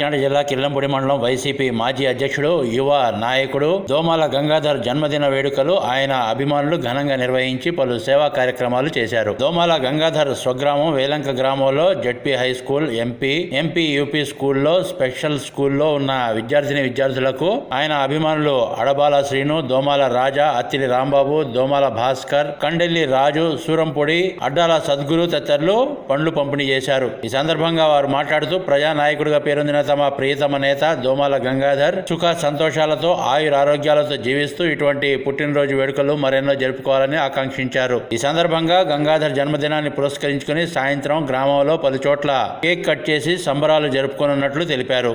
కాకినాడ జిల్లా కిల్లంపూడి మండలం వైసీపీ మాజీ అధ్యక్షుడు యువ నాయకుడు దోమాల గంగాధర్ జన్మదిన వేడుకలు ఆయన అభిమానులు ఘనంగా నిర్వహించి పలు సేవా కార్యక్రమాలు చేశారు. దోమాల గంగాధర్ స్వగ్రామం వేలంక గ్రామంలో ZP high school MP MP UP స్కూల్లో స్పెషల్ స్కూల్లో ఉన్న విద్యార్థిని విద్యార్థులకు ఆయన అభిమానులు అడబాల శ్రీను దోమాల రాజా అత్తిలి రాంబాబు దోమాల భాస్కర్ కండెల్లి రాజు సూరంపొడి అడ్డాల సద్గురు తదితరులు పండ్లు పంపిణీ చేశారు. ఈ సందర్భంగా వారు మాట్లాడుతూ ప్రజానాయకుడిగా పేరొందిన తమ ప్రియతమ నేత దోమాల గంగాధర్ సుఖ సంతోషాలతో ఆయుర ఆరోగ్యాలతో జీవిస్తూ ఇటువంటి పుట్టినరోజు వేడుకలు మరెన్నో జరుపుకోవాలని ఆకాంక్షించారు ఈ సందర్భంగా గంగాధర్ జన్మదినాన్ని పురస్కరించుకుని సాయంత్రం గ్రామంలో పలు చోట్ల కేక్ కట్ చేసి సంబరాలు జరుపుకోనున్నట్లు తెలిపారు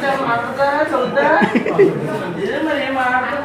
ఏమైనా మాట్లాడతారా మరి ఏం మాట్లాడతారు